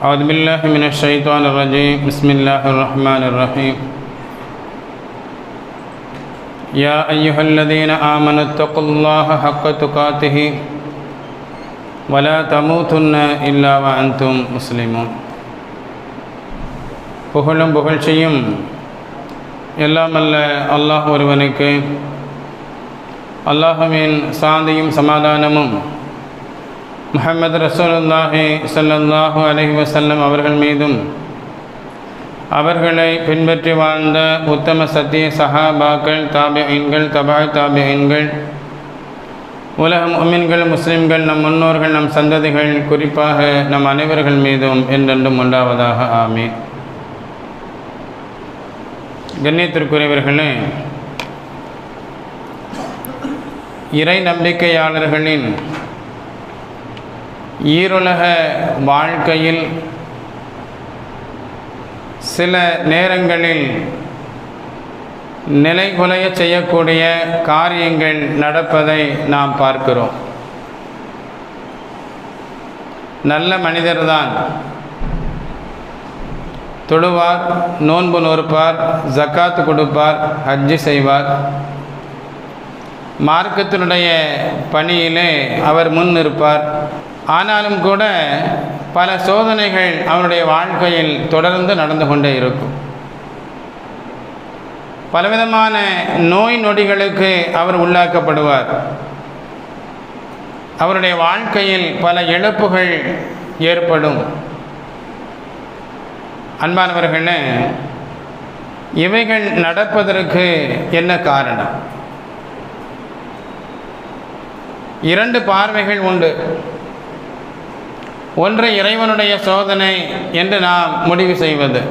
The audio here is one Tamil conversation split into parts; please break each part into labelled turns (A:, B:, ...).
A: أعوذ بالله من الشيطان الرجيم بسم الله الرحمن الرحيم يا أيها الذين آمنوا اتقوا الله حق تقاته ولا تموتن إلا وأنتم முஸ்லிமூன் புகழும் புகழ்ச்சியும் எல்லாம் அல்ல அல்லாஹ் ஒருவனுக்கு அல்லாஹுவின் சாந்தியும் சமாதானமும் முகமது ரசூலுல்லாஹி சல்லாஹூ அலஹி வசல்லம் அவர்கள் மீதும் அவர்களை பின்பற்றி வாழ்ந்த உத்தம சத்திய சஹாபாக்கள் தாபியன்கள் தபாய் தாபியன்கள் உலக உமின்கள் முஸ்லிம்கள் நம் முன்னோர்கள் நம் சந்ததிகள் குறிப்பாக நம் அனைவர்கள் மீதும் என்றென்றும் உண்டாவதாக ஆமீன். கண்ணியத்திற்குரியவர்களே இறை நம்பிக்கையாளர்களின் ஈருலக வாழ்க்கையில் சில நேரங்களில் நிலைகுலைய செய்யக்கூடிய காரியங்கள் நடப்பதை நாம் பார்க்கிறோம். நல்ல மனிதர்தான் தொழுவார் நோன்பு நோற்பார் ஜக்காத்து கொடுப்பார் ஹஜ்ஜு செய்வார். மார்க்கத்தினுடைய பணியிலே அவர் முன் இருப்பார் ஆனாலும் கூட பல சோதனைகள் அவருடைய வாழ்க்கையில் தொடர்ந்து நடந்து கொண்டே இருக்கும். பலவிதமான நோய் நொடிகளுக்கு அவர் உள்ளாக்கப்படுவார். அவருடைய வாழ்க்கையில் பல இழப்புகள் ஏற்படும். அன்பானவர்களே இவைகள் நடப்பதற்கு என்ன காரணம்? இரண்டு பார்வைகள் உண்டு. ஒன்று இறைவனுடைய சோதனை என்று நாம் முடிவு செய்வது.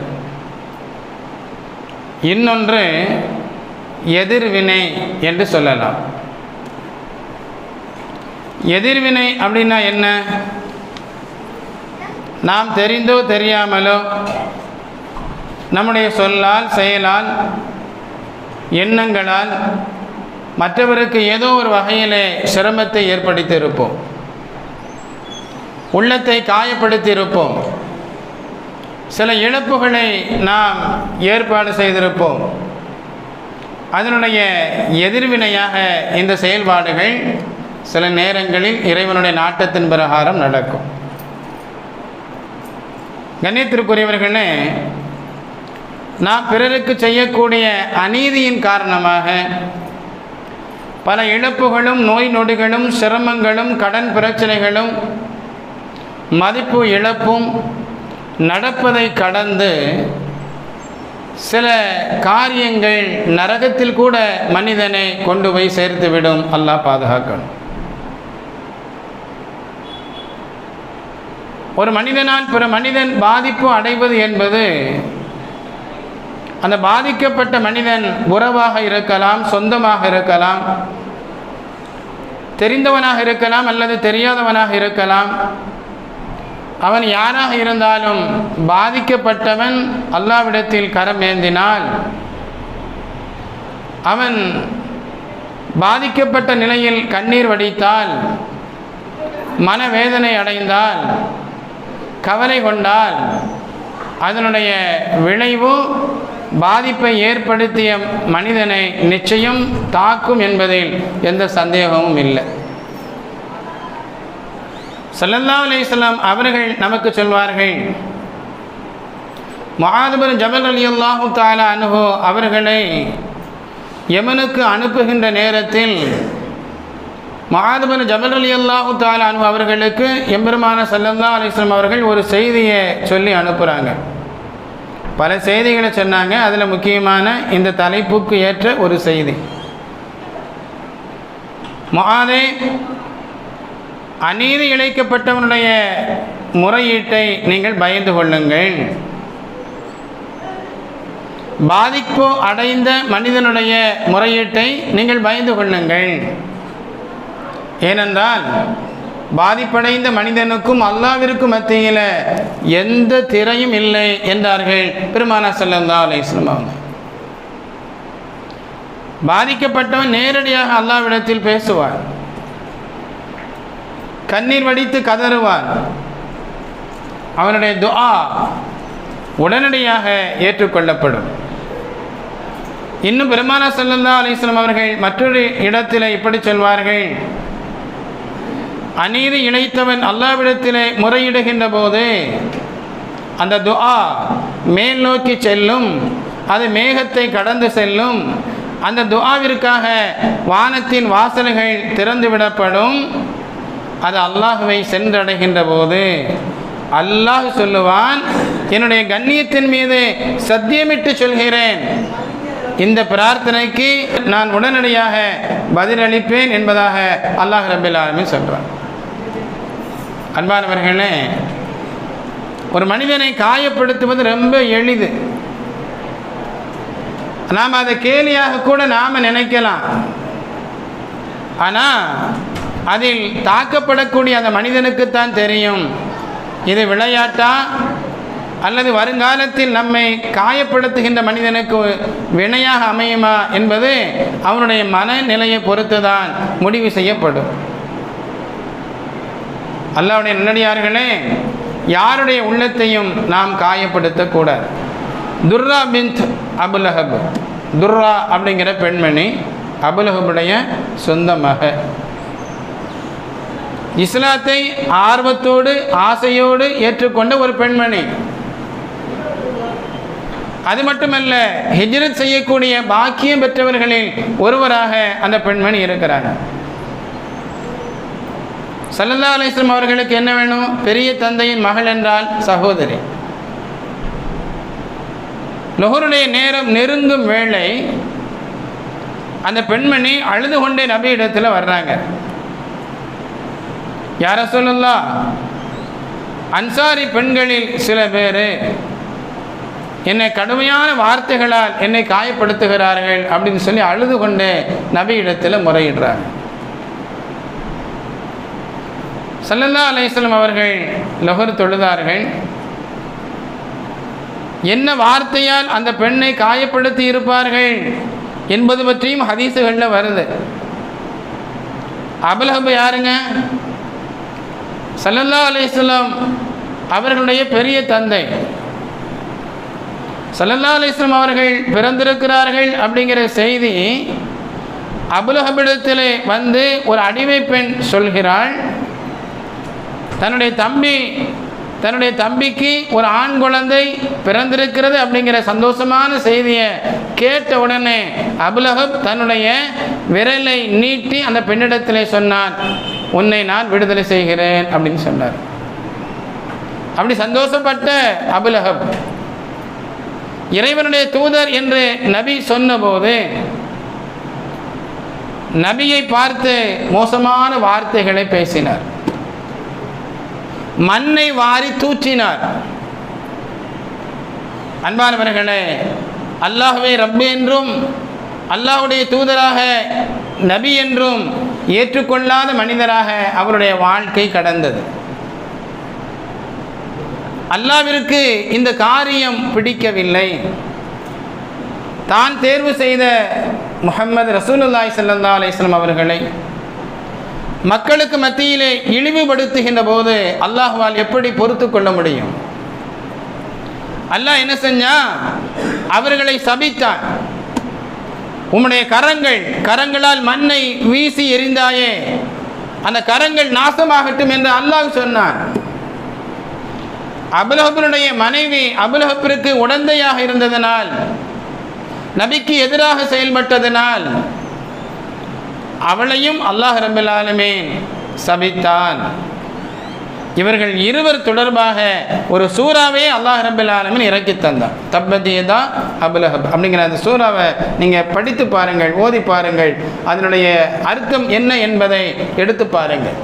A: இன்னொன்று எதிர்வினை என்று சொல்லலாம். எதிர்வினை அப்படின்னா என்ன? நாம் தெரிந்தோ தெரியாமலோ நம்முடைய சொல்லால் செயலால் எண்ணங்களால் மற்றவருக்கு ஏதோ ஒரு வகையிலே சிரமத்தை ஏற்படுத்தி இருப்போம் உள்ளத்தை காயப்படுத்தி இருப்போம் சில இழப்புகளை நாம் ஏற்பாடு செய்திருப்போம். அதனுடைய எதிர்வினையாக இந்த செயல்பாடுகள் சில நேரங்களில் இறைவனுடைய நாட்டத்தின் பிரகாரம் நடக்கும். கண்ணியத்திற்குரியவர்களே நாம் பிறருக்கு செய்யக்கூடிய அநீதியின் காரணமாக பல இழப்புகளும் நோய் நொடிகளும் சிரமங்களும் கடன் பிரச்சனைகளும் மதிப்பு இழப்பும் நடப்பதை கடந்து சில காரியங்கள் நரகத்தில் கூட மனிதனை கொண்டு போய் சேர்த்துவிடும். அல்லாஹ் பாதுகாக்கணும். ஒரு மனிதனால் பிற மனிதன் பாதிப்பு அடைவது என்பது அந்த பாதிக்கப்பட்ட மனிதன் உறவாக இருக்கலாம் சொந்தமாக இருக்கலாம் தெரிந்தவனாக இருக்கலாம் அல்லது தெரியாதவனாக இருக்கலாம். அவன் யாராக இருந்தாலும் பாதிக்கப்பட்டவன் அல்லாவிடத்தில் கரம் ஏந்தினால் அவன் பாதிக்கப்பட்ட நிலையில் கண்ணீர் வடித்தால் மனவேதனை அடைந்தால் கவலை கொண்டால் அதனுடைய விளைவு பாதிப்பை ஏற்படுத்திய மனிதனை நிச்சயம் தாக்கும் என்பதில் எந்த சந்தேகமும் இல்லை. சல்லல்லா அலிஸ்லாம் அவர்கள் நமக்கு சொல்வார்கள். மகாதுபர் ஜபல் அலி அல்லாஹு தாலா அனுகோ அவர்களை யமனுக்கு அனுப்புகின்ற நேரத்தில் மகாதுபர் ஜபல் அலி அல்லாஹு தாலா அனு அவர்களுக்கு எம்பெருமான சல்லல்லா அலிஸ்லாம் அவர்கள் ஒரு செய்தியை சொல்லி அனுப்புகிறாங்க பல செய்திகளை சொன்னாங்க. அதில் முக்கியமான இந்த தலைப்புக்கு ஏற்ற ஒரு செய்தி. மகாதே அநீதி இழைக்கப்பட்டவனுடைய முறையீட்டை நீங்கள் பயந்து கொள்ளுங்கள். பாதிப்பு அடைந்த மனிதனுடைய முறையீட்டை நீங்கள் பயந்து கொள்ளுங்கள். ஏனென்றால் பாதிப்படைந்த மனிதனுக்கும் அல்லாவிற்கும் மத்தியில் எந்த திரையும் இல்லை என்றார்கள் பெருமானா செல்லந்தா அலிஸ்லாம் அவங்க பாதிக்கப்பட்டவன் நேரடியாக அல்லாவிடத்தில் பேசுவார் கண்ணீர் வடித்து கதறுவான் அவனுடைய துஆ உடனடியாக ஏற்றுக்கொள்ளப்படும். இன்னும் பெருமானா சல்லல்லா அலிஸ்லாம் அவர்கள் மற்றொரு இடத்தில் இப்படி சொல்வார்கள். அநீதி இழைத்தவன் அல்லாவிடத்திலே முறையிடுகின்ற போது அந்த துஆ மேல் நோக்கி செல்லும் அது மேகத்தை கடந்து செல்லும். அந்த துஆவிற்காக வானத்தின் வாசல்கள் திறந்து விடப்படும் அது அல்லாஹுவை சென்றடைகின்ற போது அல்லாஹ் சொல்லுவான் என்னுடைய கண்ணியத்தின் மீது சத்தியமிட்டு சொல்கிறேன். இந்த பிரார்த்தனைக்கு நான் உடனடியாக பதிலளிப்பேன் என்பதாக அல்லாஹ் ரபில் ஆலமி சொல்கிறான் அன்பானவர்களே ஒரு மனிதனை காயப்படுத்துவது ரொம்ப எளிது. நாம் அதை கேலியாக கூட நாம் நினைக்கலாம். ஆனால் அதில் தாக்கப்படக்கூடிய அந்த மனிதனுக்குத்தான் தெரியும். இது விளையாட்டா? அல்லது வருங்காலத்தில் நம்மை காயப்படுத்துகின்ற மனிதனுக்கு வினையாக அமையுமா என்பது அவனுடைய மனநிலையை பொறுத்து தான் முடிவு செய்யப்படும். அல்லாவுடைய நல்லடியார்களே யாருடைய உள்ளத்தையும் நாம் காயப்படுத்தக்கூடாது. துர்ரா பிந்த் அபுலஹப் துர்ரா அப்படிங்கிற பெண்மணி அபுலஹபுடைய சொந்த மக. இஸ்லாத்தை ஆர்வத்தோடு ஆசையோடு ஏற்றுக்கொண்ட ஒரு பெண்மணி. அது மட்டுமல்ல ஹிஜ்ரத் செய்யக்கூடிய பாக்கியம் பெற்றவர்களில் ஒருவராக அந்த பெண்மணி இருக்கிறார். சல்லல்லா அலிஸ்லாம் அவர்களுக்கு என்ன வேணும்? பெரிய தந்தையின் மகள் என்றால் சகோதரி. லொஹருடைய நேரம் நெருங்கும் வேளை அந்த பெண்மணி அழுது கொண்டே நபி வர்றாங்க. யார சொல்லலா அன்சாரி பெண்களில் சில பேர் என்னை கடுமையான வார்த்தைகளால் என்னை காயப்படுத்துகிறார்கள் அப்படின்னு சொல்லி அழுது கொண்டு நபி இடத்தில் முறையிடுறாங்க சல்லல்லா அலையம் அவர்கள் லொகர் தொழுதார்கள். என்ன வார்த்தையால் அந்த பெண்ணை காயப்படுத்தி இருப்பார்கள் என்பது பற்றியும் ஹதீஸுகளில் வருது. அபலஹபு யாருங்க? சல்லல்லா அலிஸ்லாம் அவர்களுடைய பெரிய தந்தை. சல்லல்லா அலிஸ்லாம் அவர்கள் பிறந்திருக்கிறார்கள் அப்படிங்கிற செய்தி அபுலஹபிடத்தில் வந்து ஒரு அடிமை பெண் சொல்கிறாள். தன்னுடைய தம்பி தன்னுடைய தம்பிக்கு ஒரு ஆண் குழந்தை பிறந்திருக்கிறது அப்படிங்கிற சந்தோஷமான செய்தியை கேட்ட உடனே அபுலகப் தன்னுடைய விரலை நீட்டி அந்த பெண்ணிடத்திலே சொன்னான் உன்னை நான் விடுதலை செய்கிறேன் அப்படின்னு சொன்னார். அப்படி சந்தோஷப்பட்ட அபுலகப் இறைவனுடைய தூதர் என்று நபி சொன்னபோது நபியை பார்த்து மோசமான வார்த்தைகளை பேசினார். மண்ணை வாரி தூற்றினார். அன்பானவர்களே அல்லாஹுவை ரப்பு என்றும் அல்லாஹுடைய தூதராக நபி என்றும் ஏற்றுக்கொள்ளாத மனிதராக அவருடைய வாழ்க்கை கடந்தது. அல்லாவிற்கு இந்த காரியம் பிடிக்கவில்லை. தான் தேர்வு செய்த முகமது ரசூலுல்லாய் சல்லா அலிஸ்லாம் அவர்களை மக்களுக்கு மத்தியிலே இழிவுபடுத்துகின்ற போது அல்லாஹுவால் எப்படி பொறுத்து கொள்ள முடியும்? அல்லாஹ் என்ன செஞ்சா அவர்களை சபித்தான். உம்முடைய கரங்கள் கரங்களால் மண்ணை வீசி எரிந்தாயே. அந்த கரங்கள் நாசமாகட்டும் என்று அல்லாஹ் சொன்னான். அபுலஹபினுடைய மனைவி அபுலஹப்பிற்கு உடந்தையாக இருந்ததனால் நபிக்கு எதிராக செயல்பட்டதனால் அவளையும் அல்லாஹ் ரபுல்லாலுமே சபித்தான். இவர்கள் இருவர் தொடர்பாக ஒரு சூறாவே அல்லாஹ் ரபுல் ஆலமின் இறக்கி தந்தான். தப்பதியதா அபுலஹப் அப்படிங்கிற அந்த சூறாவை நீங்கள் படித்து பாருங்கள் ஓதி பாருங்கள். அதனுடைய அர்த்தம் என்ன என்பதை எடுத்து பாருங்கள்.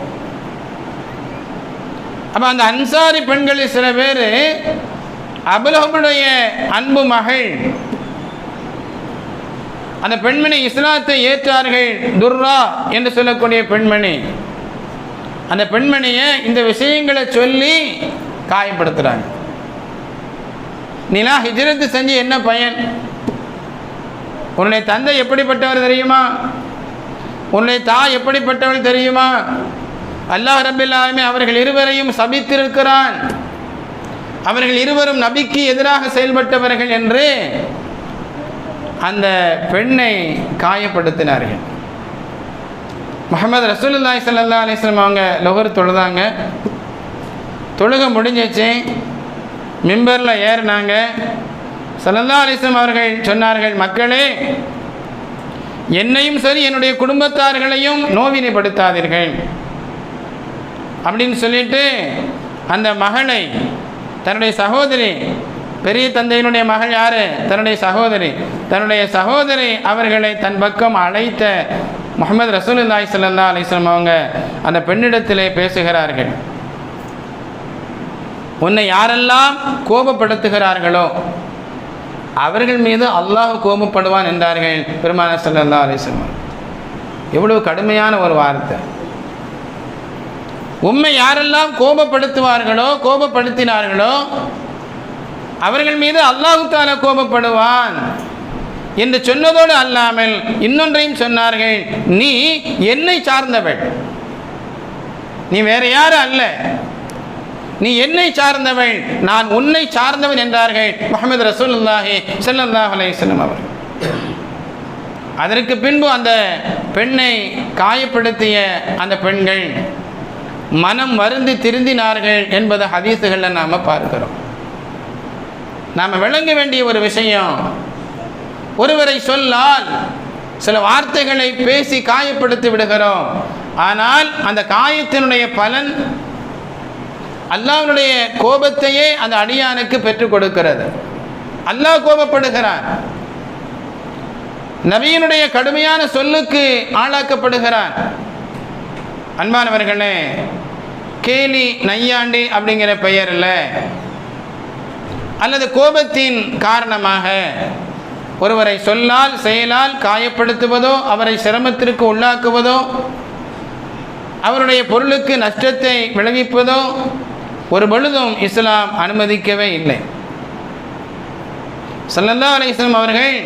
A: அப்போ அந்த அன்சாரி பெண்களில் சில பேர் அபுலஹபுடைய அன்பு மகள். அந்த பெண்மணி இஸ்லாத்தை ஏற்றார்கள் துர்ரா என்று சொல்லக்கூடிய பெண்மணி. அந்த பெண்மணியை இந்த விஷயங்களை சொல்லி காயப்படுத்துகிறாங்க நீலாம் ஹிஜரத்து செஞ்சு என்ன பயன்? உன்னுடைய தந்தை எப்படிப்பட்டவர் தெரியுமா? உன்னுடைய தாய் எப்படிப்பட்டவள் தெரியுமா? அல்லாஹ் ரபில்லாலுமே அவர்கள் இருவரையும் சபித்திருக்கிறான். அவர்கள் இருவரும் நபிக்கு எதிராக செயல்பட்டவர்கள் என்று அந்த பெண்ணை காயப்படுத்தினார்கள். முகமது ரசூலுல்லாய் சல்லா அலிஸ்லாம் அவங்க லொகர் தொழுதாங்க. தொழுக முடிஞ்சிச்சு. மிம்பரில் ஏறினாங்க. சல்லல்லா அலிஸ்லாம் அவர்கள் சொன்னார்கள் மக்களே என்னையும் சரி என்னுடைய குடும்பத்தார்களையும் நோவினைப்படுத்தாதீர்கள். அப்படின்னு சொல்லிட்டு அந்த மகளை தன்னுடைய சகோதரி பெரிய தந்தையினுடைய மகள் யார்? தன்னுடைய சகோதரி. தன்னுடைய சகோதரி அவர்களை தன் பக்கம் அழைத்த முகமது ரசூலுல்லாய் சல்லா அலிஸ்லாம் அவங்க அந்த பெண்ணிடத்திலே பேசுகிறார்கள். உன்னை யாரெல்லாம் கோபப்படுத்துகிறார்களோ அவர்கள் மீது அல்லாஹ் கோபப்படுவான் என்றார்கள் பெருமான சல்லா அலிஸ்லாம் எவ்வளவு கடுமையான ஒரு வார்த்தை. உண்மை யாரெல்லாம் கோபப்படுத்துவார்களோ கோபப்படுத்தினார்களோ அவர்கள் மீது அல்லாஹு தாலா கோபப்படுவான். என்று சொன்னதோடு அல்லாமல் இன்னொன்றையும் சொன்னார்கள் நீ என்னை சார்ந்தவள். நீ வேற யாரும் அல்ல. நீ என்னை சார்ந்தவள். நான் உன்னை சார்ந்தவன் என்றார்கள் முகமது ரசூல்லாஹி ஸல்லல்லாஹு அலையம் அவர் அவர்கள். அதற்கு பின்பு அந்த பெண்ணை காயப்படுத்திய அந்த பெண்கள் மனம் வருந்தி திருந்தினார்கள் என்பதை ஹதீஸுகளில் நாம் பார்க்கிறோம். நாம் விளங்க வேண்டிய ஒரு விஷயம் ஒருவரை சொல்லால் சில வார்த்தைகளை பேசி காயப்படுத்தி விடுகிறோம். ஆனால் அந்த காயத்தினுடைய பலன் அல்லாஹனுடைய கோபத்தையே அந்த அடியானுக்கு பெற்றுக் கொடுக்கிறது. அல்லாஹ் கோபப்படுகிறார் நபியினுடைய கடுமையான சொல்லுக்கு ஆளாக்கப்படுகிறார் அன்பானவர்களே கேலி நையாண்டி அப்படிங்கிற பெயரில் அல்லது கோபத்தின் காரணமாக ஒருவரை சொல்லால் செயலால் காயப்படுத்துவதோ அவரை சிரமத்திற்கு உள்ளாக்குவதோ அவருடைய பொருளுக்கு நஷ்டத்தை விளைவிப்பதோ ஒரு பொழுதும் இஸ்லாம் அனுமதிக்கவே இல்லை. சல்லல்லா அலிஸ்லாம் அவர்கள்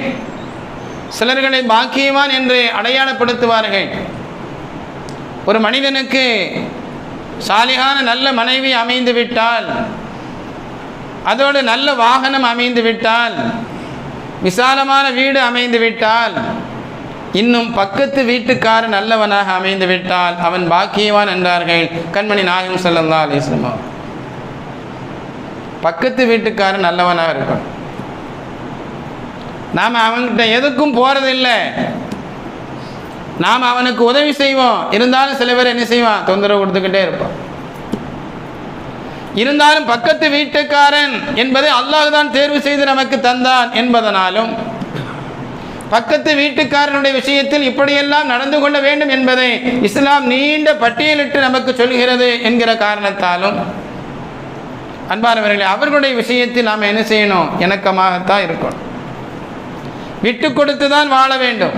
A: சிலர்களை பாக்கியவான் என்று அடையாளப்படுத்துவார்கள். ஒரு மனிதனுக்கு சாலிகான நல்ல மனைவி அமைந்து விட்டால் அதோடு நல்ல வாகனம் அமைந்து விட்டால் விசாலமான வீடு அமைந்து விட்டால் இன்னும் பக்கத்து வீட்டுக்காரன் நல்லவனாக அமைந்து விட்டால் அவன் பாக்கியவான் என்றார்கள். கண்மணி நாயகம் சல்லா அலிஸ்லமா பக்கத்து வீட்டுக்காரன் நல்லவனாக இருக்கும் நாம் அவன்கிட்ட எதுக்கும் போகிறதில்லை நாம் அவனுக்கு உதவி செய்வோம். இருந்தாலும் சில பேர் என்ன செய்வான்? தொந்தரவு கொடுத்துக்கிட்டே இருப்பான். இருந்தாலும் பக்கத்து வீட்டுக்காரன் என்பதை அல்லாஹ் தான் தேர்வு செய்து நமக்கு தந்தான் என்பதனாலும் பக்கத்து வீட்டுக்காரனுடைய விஷயத்தில் இப்படியெல்லாம் நடந்து கொள்ள வேண்டும் என்பதை இஸ்லாம் நீண்ட பட்டியலிட்டு நமக்கு சொல்கிறது என்கிற காரணத்தாலும் அன்பானவர்களே அவர்களுடைய விஷயத்தில் நாம் என்ன செய்யணும்? இணக்கமாகத்தான் இருக்கணும். விட்டு கொடுத்து தான் வாழ வேண்டும்.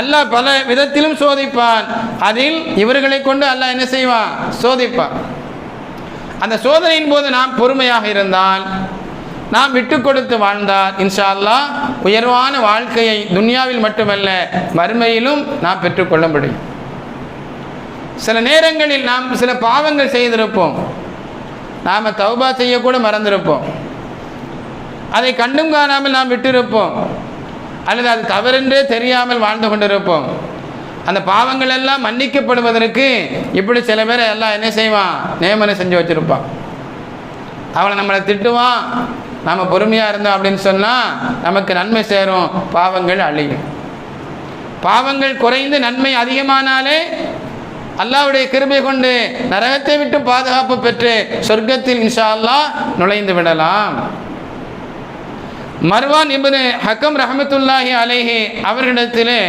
A: அல்லாஹ் பல விதத்திலும் சோதிப்பான். அதில் இவர்களை கொண்டு அல்லாஹ் என்ன செய்வான்? சோதிப்பான். அந்த சோதனையின் போது நாம் பொறுமையாக இருந்தால் நாம் விட்டு கொடுத்து வாழ்ந்தால் இன்ஷா அல்லா உயர்வான வாழ்க்கையை துன்யாவில் மட்டுமல்ல மறுமையிலும் நாம் பெற்றுக்கொள்ள முடியும். சில நேரங்களில் நாம் சில பாவங்கள் செய்திருப்போம். நாம் தௌபா செய்யக்கூட மறந்திருப்போம். அதை கண்டும் காணாமல் நாம் விட்டிருப்போம். அல்லது அது தவறென்றே தெரியாமல் வாழ்ந்து கொண்டிருப்போம். அந்த பாவங்கள் எல்லாம் மன்னிக்கப்படுவதற்கு இப்படி சில பேரை எல்லாம் என்ன செய்வான்? நியமனம் செஞ்சு வச்சுருப்பான். அவனை நம்மளை திட்டுவான். நாம் பொறுமையாக இருந்தோம் அப்படின்னு சொன்னால் நமக்கு நன்மை சேரும். பாவங்கள் அழியும். பாவங்கள் குறைந்து நன்மை அதிகமானாலே அல்லாவுடைய கிருபை கொண்டு நரகத்தை விட்டு பாதுகாப்பு பெற்று சொர்க்கத்தில் இன்ஷா அல்லாஹ் நுழைந்து விடலாம். மர்வான் இபனு ஹக்கம் ரஹமத்துல்லாஹி அலேஹி அவர்களிடத்திலே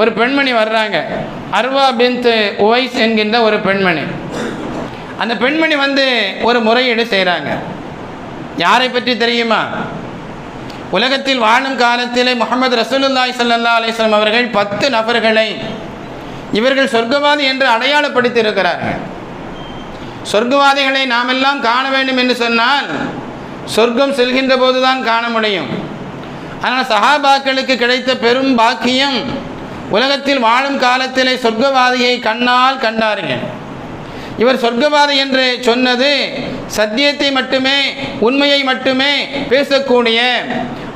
A: ஒரு பெண்மணி வர்றாங்க. அர்வா பின்த் உவைஸ் என்கின்ற ஒரு பெண்மணி. அந்த பெண்மணி வந்து ஒரு முறையீடு செய்கிறாங்க யாரை பற்றி தெரியுமா? உலகத்தில் வாழும் காலத்திலே முகமது ரசூலுல்லாய் சல்லா அலிஸ்லாம் அவர்கள் பத்து நபர்களை இவர்கள் சொர்க்கவாதி என்று அடையாளப்படுத்தி இருக்கிறார்கள் சொர்க்கவாதிகளை நாமெல்லாம் காண வேண்டும் என்று சொன்னால் சொர்க்கம் செல்கின்ற போதுதான் காண முடியும். ஆனால் சஹாபாக்களுக்கு கிடைத்த பெரும் பாக்கியம் உலகத்தில் வாழும் காலத்திலே சொர்க்கவாதியை கண்ணால் கண்டாருங்க. இவர் சொர்க்கவாதி என்று சொன்னது சத்தியத்தை மட்டுமே உண்மையை மட்டுமே பேசக்கூடிய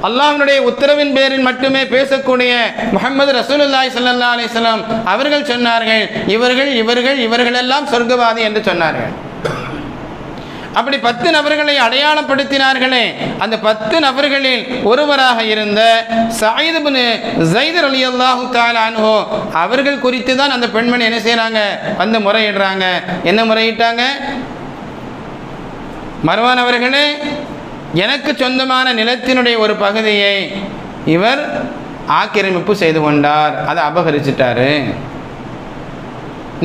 A: அல்லாஹனுடைய உத்தரவின் பேரில் மட்டுமே பேசக்கூடிய முகமது ரசூலுல்லாய் சல்லா அலிஸ்லாம் அவர்கள் சொன்னார்கள் இவர்கள் இவர்கள் இவர்களெல்லாம் சொர்க்கவாதி என்று சொன்னார்கள். அப்படி பத்து நபர்களை அடையாளப்படுத்தினார்களே. அந்த பத்து நபர்களில் ஒருவராக இருந்த சாயிதுபின் ஜைதர் அலி அல்லாஹு தாலான்ஹோ அவர்கள் குறித்து தான் அந்த பெண்மணி என்ன செய்கிறாங்க வந்து முறையிடுறாங்க. என்ன முறையிட்டாங்க? மர்வான் அவர்களே எனக்கு சொந்தமான நிலத்தினுடைய ஒரு பகுதியை இவர் ஆக்கிரமிப்பு செய்து கொண்டார். அதை அபகரிச்சிட்டாரு.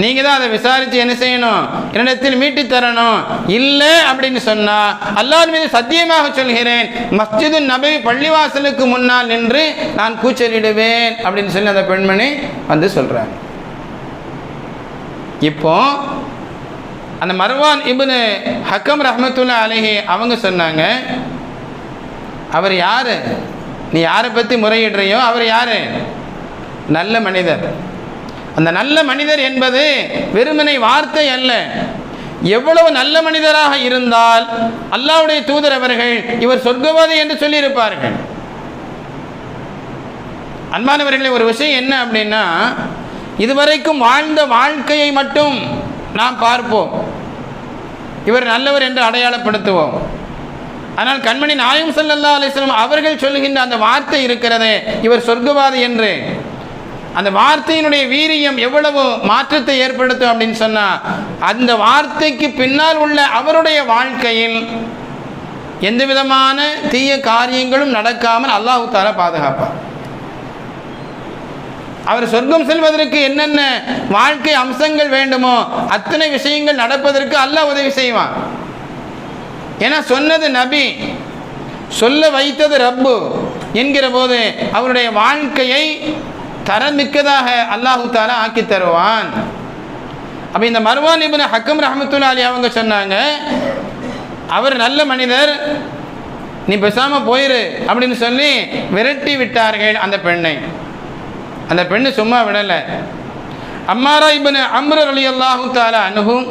A: நீங்கள் தான் அதை விசாரித்து என்ன செய்யணும்? என்னிடத்தில் மீட்டு தரணும். இல்லை அப்படின்னு சொன்னால் அல்லாஹ் மீது சத்தியமாக சொல்கிறேன் மஸ்ஜிது நபி பள்ளிவாசலுக்கு முன்னால் நின்று நான் கூச்சலிடுவேன் அப்படின்னு சொல்லி அந்த பெண்மணி வந்து சொல்கிறாங்க இப்போ அந்த மர்வான் இபுனு ஹக்கம் ரஹமத்துல்லா அலஹி அவங்க சொன்னாங்க அவர் யார்? நீ யாரை பற்றி முறையிடுறியோ அவர் யார்? நல்ல மனிதர். அந்த நல்ல மனிதர் என்பது வெறுமனை வார்த்தை அல்ல. எவ்வளவு நல்ல மனிதராக இருந்தால் அல்லாவுடைய தூதர் அவர்கள் இவர் சொர்க்கவாதி என்று சொல்லியிருப்பார்கள். அன்பானவர்களே ஒரு விஷயம் என்ன அப்படின்னா இதுவரைக்கும் வாழ்ந்த வாழ்க்கையை மட்டும் நாம் பார்ப்போம். இவர் நல்லவர் என்று அடையாளப்படுத்துவோம். ஆனால் கண்மணி நாயம் சல்லல்லா அலிஸ்லாம் அவர்கள் சொல்லுகின்ற அந்த வார்த்தை இருக்கிறதே இவர் சொர்க்கவாதி என்று. அந்த வார்த்தையினுடைய வீரியம் எவ்வளவு மாற்றத்தை ஏற்படுத்தும் அப்படின்னு சொன்னால் அந்த வார்த்தைக்கு பின்னால் உள்ள அவருடைய வாழ்க்கையில் எந்த விதமான தீய காரியங்களும் நடக்காமல் அல்லாஹு தாலா பாதுகாப்பார் அவர் சொர்க்கம் செல்வதற்கு என்னென்ன வாழ்க்கை அம்சங்கள் வேண்டுமோ அத்தனை விஷயங்கள் நடப்பதற்கு அல்லாஹ் உதவி செய்வான். ஏன்னா சொன்னது நபி சொல்ல வைத்தது ரப்பு என்கிற போது அவருடைய வாழ்க்கையை தரமிக்கதாக அல்லாஹு தாலா ஆக்கி தருவான். அப்போ இந்த மர்வான் இபின் ஹக்கம் ரஹமத்துல்லா அலி அவங்க சொன்னாங்க அவர் நல்ல மனிதர் நீ பேசாமல் போயிரு அப்படின்னு சொல்லி விரட்டி விட்டார்கள் அந்த பெண்ணை. அந்த பெண்ணு சும்மா விடலை. அம்மாரா இபின் அம்ரர் அலி அல்லாஹு தாலா அனுகும்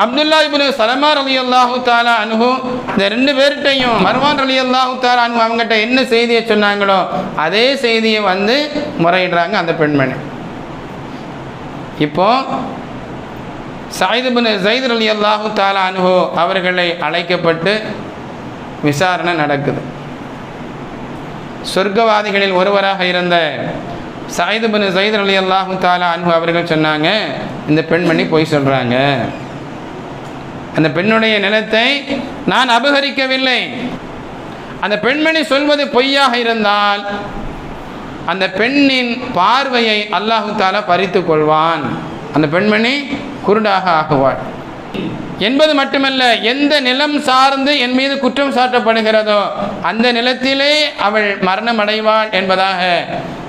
A: அப்துல்லா இபின் சலமார் அலி அல்லாஹு தாலா அனுகு இந்த ரெண்டு பேர்கிட்டையும் மர்வான் அலி அல்லாஹு தாலா அனுகு அவங்ககிட்ட என்ன செய்தியை சொன்னாங்களோ அதே செய்தியை வந்து முறையிடுறாங்க அந்த பெண்மணி. இப்போ சாயிதுபின் ஜெயித் அலி அல்லாஹு தாலா அனுகு அவர்களை அழைக்கப்பட்டு விசாரணை நடக்குது. சொர்க்கவாதிகளில் ஒருவராக இருந்த சாயிதுபின் ஜெயித் அலி அல்லாஹு தாலா அனுகு அவர்கள் சொன்னாங்க இந்த பெண்மணி போய் சொல்கிறாங்க அந்த பெண்ணுடைய நிலத்தை நான் அபகரிக்கவில்லை. அந்த பெண்மணி சொல்வது பொய்யாக இருந்தால் அந்த பெண்ணின் பார்வையை அல்லாஹு தாலா பறித்து கொள்வான். அந்த பெண்மணி குருடாக ஆகுவாள். என்பது மட்டுமல்ல எந்த நிலம் சார்ந்து என் மீது குற்றம் சாட்டப்படுகிறதோ அந்த நிலத்திலே அவள் மரணம் அடைவாள் என்பதாக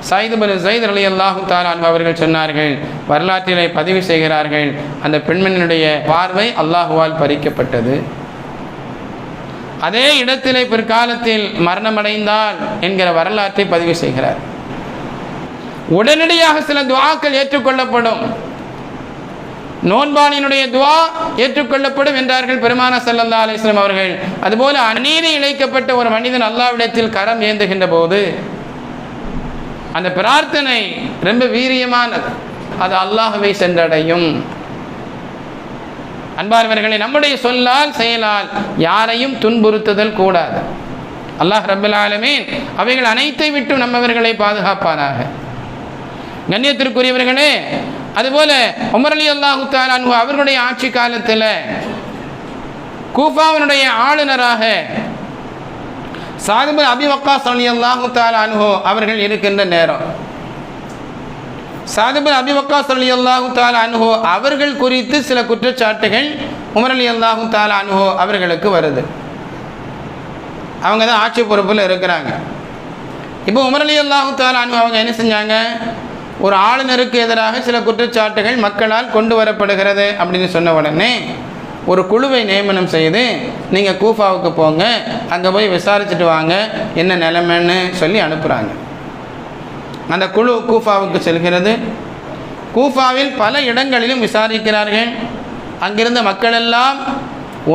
A: சைதுபல் சைத் அலி அல்லாஹு தாலான் அவர்கள் சொன்னார்கள். வரலாற்றிலே பதிவு செய்கிறார்கள். அந்த பெண்மணியினுடைய பார்வை அல்லாஹுவால் பறிக்கப்பட்டது. அதே இடத்திலே பிற்காலத்தில் மரணமடைந்தால் என்கிற வரலாற்றை பதிவு செய்கிறார். உடனடியாக சில துவாக்கள் ஏற்றுக்கொள்ளப்படும். நோன்பானினுடைய துவா ஏற்றுக்கொள்ளப்படும் என்றார்கள் பெருமான சல்லல்லா அலிஸ்லாம் அவர்கள். அதுபோல அநீதி இழைக்கப்பட்ட ஒரு மனிதன் அல்லாவிடத்தில் கரம் ஏந்துகின்ற போது அந்த பிரார்த்தனை ரொம்ப வீரியமானது. அது அல்லாஹவை சென்றடையும். அன்பார்வர்களை நம்முடைய சொல்லால் செயலால் யாரையும் துன்புறுத்துதல் கூடாது. அல்லாஹ் ரபுல் ஆலமீன் அவைகள் அனைத்தை விட்டு நம்மவர்களை பாதுகாப்பானாக. கண்ணியத்திற்குரியவர்களே அதுபோல உமர் அலி அல்லாஹு தாலானு அவர்களுடைய ஆட்சி காலத்தில் கூஃபாவினுடைய ஆளுநராக சாதிபர் அபி வக்காஸ் அலி அல்லாஹு தாலானு அவர்கள் இருக்கின்ற நேரம். சாதிபர் அபிவக்கா அலி அல்லாஹு தாலா அனுஹோ அவர்கள் குறித்து சில குற்றச்சாட்டுகள் உமர் அலி அல்லாஹு தாலா அனுஹோ அவர்களுக்கு வருது. அவங்க தான் ஆட்சி பொறுப்பில் இருக்கிறாங்க. இப்போ உமர் அலி அல்லாஹு தாலா அனுஹோ அவங்க என்ன செஞ்சாங்க? ஒரு ஆளுநருக்கு எதிராக சில குற்றச்சாட்டுகள் மக்களால் கொண்டு வரப்படுகிறது அப்படின்னு சொன்ன உடனே ஒரு குழுவை நியமனம் செய்து நீங்கள் கூஃபாவுக்கு போங்க அங்கே போய் விசாரிச்சுட்டு வாங்க என்ன நிலைமைன்னு சொல்லி அனுப்புகிறாங்க அந்த குழு கூஃபாவுக்கு செல்கிறது. கூஃபாவில் பல இடங்களிலும் விசாரிக்கிறார்கள். அங்கிருந்த மக்களெல்லாம்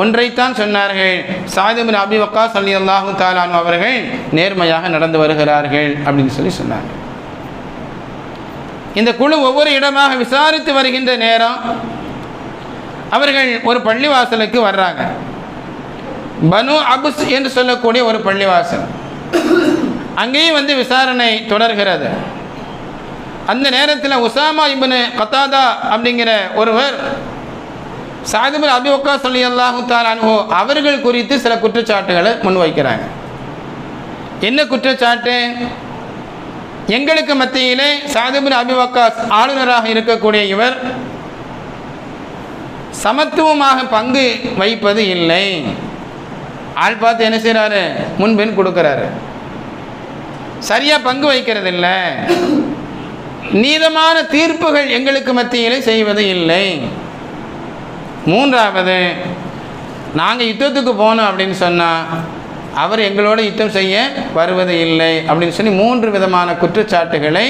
A: ஒன்றைத்தான் சொன்னார்கள். சாதிபின் அபி வக்காஸ் அலி அல்லாஹு தாலான் அவர்கள் நேர்மையாக நடந்து வருகிறார்கள் அப்படின்னு சொல்லி சொன்னாங்க. இந்த குழு ஒவ்வொரு இடமாக விசாரித்து வருகின்ற நேரம் அவர்கள் ஒரு பள்ளிவாசலுக்கு வர்றாங்க. பனு அபுஸ் என்று சொல்லக்கூடிய ஒரு பள்ளிவாசல். அங்கேயும் வந்து விசாரணை தொடர்கிறது. அந்த நேரத்தில் உசாமா இப்னு கத்தாதா அப்படிங்கிற ஒருவர் சாதிபுல் அபிவக்கா சொல்லி அல்லாஹு தாலானு அவர்கள் குறித்து சில குற்றச்சாட்டுகளை முன்வைக்கிறாங்க. என்ன குற்றச்சாட்டு? எங்களுக்கு மத்தியிலே சாதிபுல் அபிவக்காஸ் ஆளுநராக இருக்கக்கூடிய இவர் சமத்துவமாக பங்கு வைப்பது இல்லை. ஆள் பார்த்து என்ன செய்கிறாரு முன்பின் கொடுக்குறாரு. சரியாக பங்கு வைக்கிறது இல்லை நீதமான தீர்ப்புகள் எங்களுக்கு மத்தியிலே செய்வது இல்லை. மூன்றாவது நாங்கள் யுத்தத்துக்கு போனோம் அப்படின்னு சொன்னால் அவர் எங்களோட யுத்தம் செய்ய வருவது இல்லை அப்படின்னு சொல்லி மூன்று விதமான குற்றச்சாட்டுகளை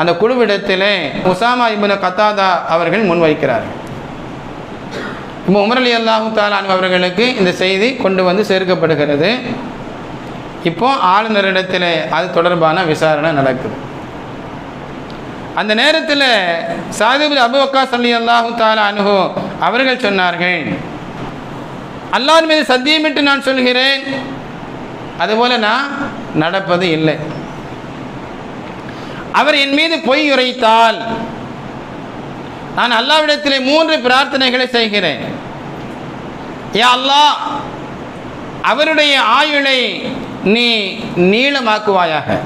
A: அந்த குழுவிடத்திலே உசாமா இபுன கத்தாதா அவர்கள் முன்வைக்கிறார்கள். இப்போ உமரலி அலி அல்லாஹு தாலான் அவர்களுக்கு இந்த செய்தி கொண்டு வந்து சேர்க்கப்படுகிறது. இப்போ ஆளுநரிடத்தில் அது தொடர்பான விசாரணை நடக்குது. அந்த நேரத்தில் சாதிபுல் அபுவக்கா சல்லி அல்லாஹு தாலா அனுஹோ அவர்கள் சொன்னார்கள் அல்லாஹ் மீது சத்தியமிட்டு நான் சொல்கிறேன் அதுபோல நான் நடப்பது இல்லை. அவர் என் மீது பொய் உரைத்தால் நான் அல்லாவிடத்திலே மூன்று பிரார்த்தனைகளை செய்கிறேன். ஏ அல்லாஹ் அவருடைய ஆயுளை நீ நீளமாக்குவாயாக.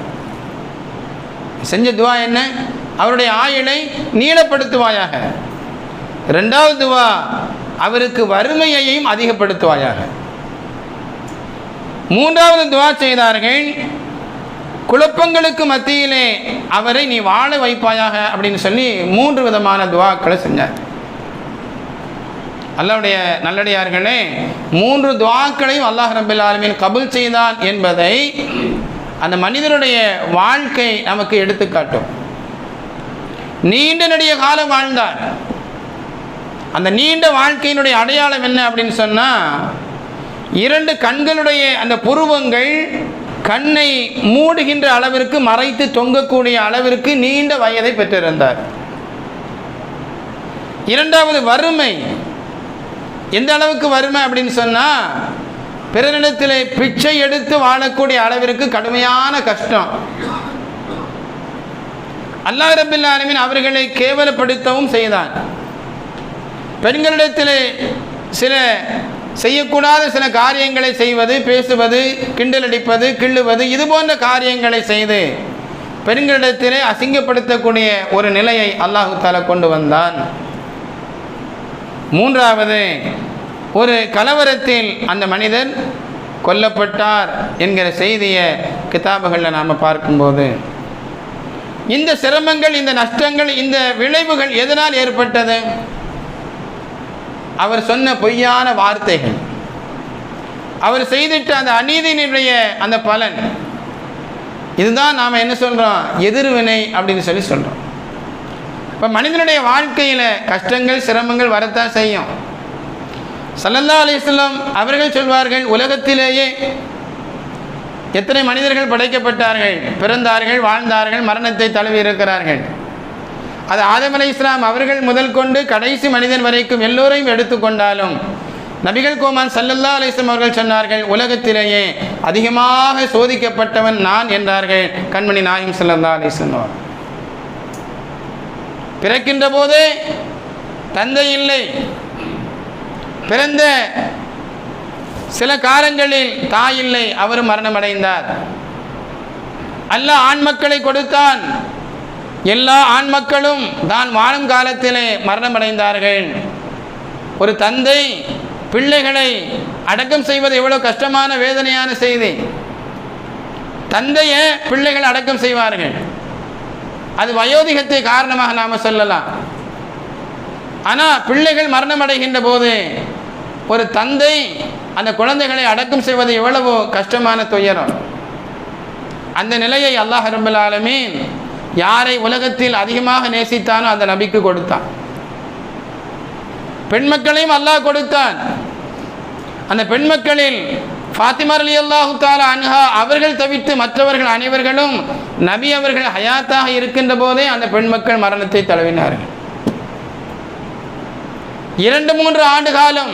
A: செஞ்ச துவா என்ன? அவருடைய ஆயுளை நீளப்படுத்துவாயாக. ரெண்டாவது துவா அவருக்கு வறுமையையும் அதிகப்படுத்துவாயாக. மூன்றாவது துவா செய்தார்கள் குழப்பங்களுக்கு மத்தியிலே அவரை நீ வாழ வைப்பாயாக அப்படின்னு சொல்லி மூன்று விதமான துவாக்களை செஞ்சார். அல்லாவுடைய நல்லடியார்களே மூன்று துவாக்களையும் அல்லாஹ் ரபில் ஆலமின் கபுல் செய்தான் என்பதை அந்த மனிதனுடைய வாழ்க்கை நமக்கு எடுத்துக்காட்டும் நீண்ட நெடிய காலம் வாழ்ந்தார். அந்த நீண்ட வாழ்க்கையினுடைய அடையாளம் என்ன அப்படின்னு சொன்னால் இரண்டு கண்களுடைய அந்த புருவங்கள் கண்ணை மூடுகின்ற அளவிற்கு மறைத்து தொங்கக்கூடிய அளவிற்கு நீண்ட வயதை பெற்றிருந்தார். இரண்டாவது வறுமை. எந்த அளவுக்கு வறுமை அப்படின்னு சொன்னால் பிறரிடத்தில் பிச்சை எடுத்து வாழக்கூடிய அளவிற்கு கடுமையான கஷ்டம். அல்லா ரபில் ஆலமீன் அவர்களை கேவலப்படுத்தவும் செய்தான். பெண்களிடத்தில் சில செய்யக்கூடாத சில காரியங்களை செய்வது பேசுவது கிண்டல் அடிப்பது கிள்ளுவது இது போன்ற காரியங்களை செய்து பெண்களிடத்திலே அசிங்கப்படுத்தக்கூடிய ஒரு நிலையை அல்லாஹு தாலா கொண்டு வந்தான். மூன்றாவது ஒரு கலவரத்தில் அந்த மனிதன் கொல்லப்பட்டார் என்கிற செய்தியை கிதாபுகளில் நாம் பார்க்கும்போது இந்த சிரமங்கள் இந்த நஷ்டங்கள் இந்த விளைவுகள் எதனால் ஏற்பட்டது? அவர் சொன்ன பொய்யான வார்த்தைகள். அவர் செய்திட்ட அந்த அநீதியினுடைய அந்த பலன். இதுதான் நாம் என்ன சொல்கிறோம் எதிர்வினை அப்படின்னு சொல்லி சொல்கிறோம் இப்போ மனிதனுடைய வாழ்க்கையில் கஷ்டங்கள் சிரமங்கள் வரத்தான் செய்யும். சல்லல்லா அலிஸ்லாம் அவர்கள் சொல்வார்கள் உலகத்திலேயே எத்தனை மனிதர்கள் படைக்கப்பட்டார்கள் பிறந்தார்கள் வாழ்ந்தார்கள் மரணத்தை தழுவி இருக்கிறார்கள். அது ஆதம் அலை இஸ்லாம் அவர்கள் முதல் கொண்டு கடைசி மனிதன் வரைக்கும் எல்லோரையும் எடுத்துக்கொண்டாலும் நபிகள் கோமான் சல்லல்லா அலிஸ்லாம் அவர்கள் சொன்னார்கள் உலகத்திலேயே அதிகமாக சோதிக்கப்பட்டவன் நான் என்றார்கள் கண்மணி நாயும் சல்லல்லா அலிஸ்லாம் அவர் பிறக்கின்ற போதே தந்தை இல்லை. பிறந்த சில காலங்களில் தாய் இல்லை அவரும் மரணமடைந்தார். அல்லாஹ் ஆண் மக்களை கொடுத்தான். எல்லா ஆண் மக்களும் தான் வாழும் காலத்திலே மரணமடைந்தார்கள். ஒரு தந்தை பிள்ளைகளை அடக்கம் செய்வது எவ்வளோ கஷ்டமான வேதனையான செய்தி. தந்தையை பிள்ளைகள் அடக்கம் செய்வார்கள். அது வயோதிகத்தை காரணமாக நாம் சொல்லலாம். ஆனால் பிள்ளைகள் மரணம் அடைகின்ற போது ஒரு தந்தை அந்த குழந்தைகளை அடக்கம் செய்வது எவ்வளவோ கஷ்டமான துயரம். அந்த நிலையை அல்லாஹ் ரபுல் ஆலமீன் யாரை உலகத்தில் அதிகமாக நேசித்தானோ அந்த நபிக்கு கொடுத்தான். பெண் மக்களையும் அல்லாஹ் கொடுத்தான். அந்த பெண் மக்களில் ஃபாத்திமா அலி அல்லாஹு தாலா அன்ஹா அவர்கள் தவிர்த்து மற்றவர்கள் அனைவர்களும் நபி அவர்கள் ஹயாத்தாக இருக்கின்ற போதே அந்த பெண் மக்கள் மரணத்தை தழுவினார்கள். இரண்டு மூன்று ஆண்டு காலம்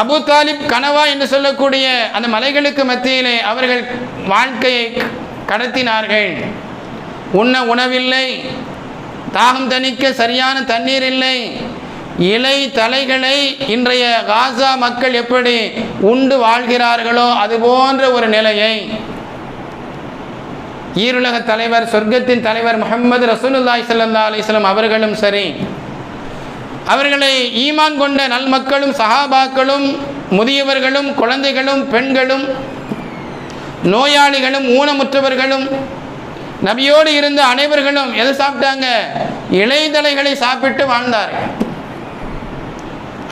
A: அபு தாலிப் கனவா என்று சொல்லக்கூடிய அந்த மலைகளுக்கு மத்தியிலே அவர்கள் வாழ்க்கையை கடத்தினார்கள். உண்ண உணவில்லை. தாகம் தணிக்க சரியான தண்ணீர் இல்லை. இலை தலைகளை இன்றைய காசா மக்கள் எப்படி உண்டு வாழ்கிறார்களோ அது போன்ற ஒரு நிலையை ஈருலக தலைவர் சொர்க்கத்தின் தலைவர் முகமது ரசூலுல்லாய் சல்லா அலிஸ்லாம் அவர்களும் சரி. அவர்களை ஈமான் கொண்ட நல்மக்களும் சஹாபாக்களும் முதியவர்களும் குழந்தைகளும் பெண்களும் நோயாளிகளும் ஊனமுற்றவர்களும் நபியோடு இருந்த அனைவர்களும் எதை சாப்பிட்டாங்க? இலைதலைகளை சாப்பிட்டு வாழ்ந்தார்கள்.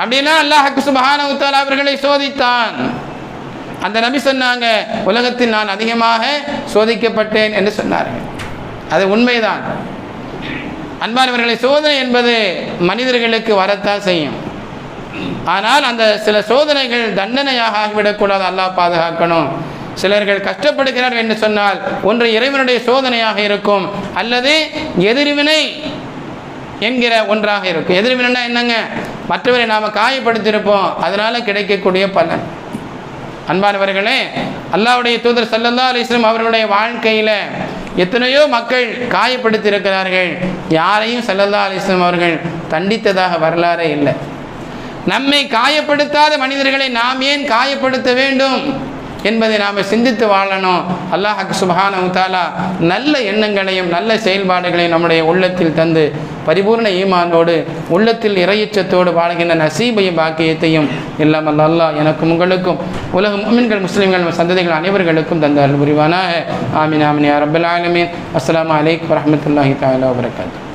A: அப்படின்னா அல்லாஹ் சுபஹான அவர்களை சோதித்தான். அந்த நபி சொன்னாங்க உலகத்தில் நான் அதிகமாக சோதிக்கப்பட்டேன் என்று சொன்னார்கள். அது உண்மைதான். அன்பானவர்களை சோதனை என்பது மனிதர்களுக்கு வரத்தான் செய்யும். ஆனால் அந்த சில சோதனைகள் தண்டனையாக ஆகிவிடக்கூடாது அல்லாஹ் பாதுகாக்கணும். சிலர்கள் கஷ்டப்படுகிறார்கள் என்று சொன்னால் ஒன்று இறைவனுடைய சோதனையாக இருக்கும். அல்லது எதிர்வினை என்கிற ஒன்றாக இருக்கும். எதிர்வினைனா என்னங்க? மற்றவரை நாம் காயப்படுத்தியிருப்போம். அதனால் கிடைக்கக்கூடிய பலன். அன்பானவர்களே அல்லாவுடைய தூதர் சல்லல்லா அலிஸ்லம் அவர்களுடைய வாழ்க்கையில் எத்தனையோ மக்கள் காயப்படுத்தியிருக்கிறார்கள். யாரையும் சல்லல்லா அலிஸ்லம் அவர்கள் தண்டித்ததாக வரலாறே இல்லை. நம்மை காயப்படுத்தாத மனிதர்களை நாம் ஏன் காயப்படுத்த வேண்டும்? என்பதை நாம் சிந்தித்து வாழணும். அல்லாஹ் சுபஹான தாலா நல்ல எண்ணங்களையும் நல்ல செயல்பாடுகளையும் நம்முடைய உள்ளத்தில் தந்து பரிபூர்ண ஈமானோடு உள்ளத்தில் இறையச்சத்தோடு வாழ்கின்ற நசீபையும் பாக்கியத்தையும் இல்லாமல் அல்லாஹ் எனக்கும் உங்களுக்கும் உலக முமின்கள் முஸ்லீம்கள் சந்ததிகள் அனைவர்களுக்கும் தந்தார் புரிவானாக. ஆமீன் ஆமின் யார் ரப்பல் ஆலமீன். அஸ்லாம் அலைக்கும் வரமத்துல்லாஹி தாலா வரகாத்து